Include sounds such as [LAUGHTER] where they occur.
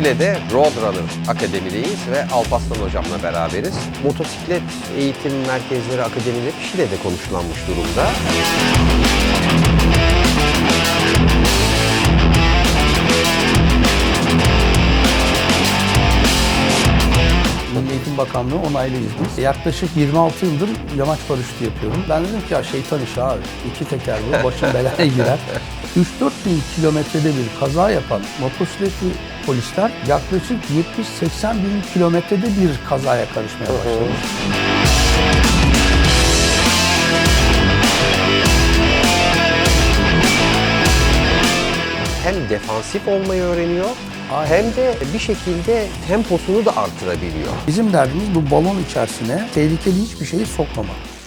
Şile'de Roadrunner Akademi'deyiz ve Alpaslan hocamla beraberiz. Motosiklet eğitim merkezleri akademileri Şile'de konuşlanmış durumda. Milli Eğitim Bakanlığı onaylıyız biz. Yaklaşık 26 yıldır yamaç paraşütü yapıyorum. Ben dedim ki ya şeytan işi abi. İki teker bu, başım belaya girer. [LAUGHS] 3-4 bin kilometrede bir kaza yapan motosikletli polisler yaklaşık 70-80 bin kilometrede bir kazaya karışmaya başlamış. Hem defansif olmayı öğreniyor Aynen. hem de bir şekilde temposunu da artırabiliyor. Bizim derdimiz bu balon içerisine tehlikeli hiçbir şeyi sokmamak.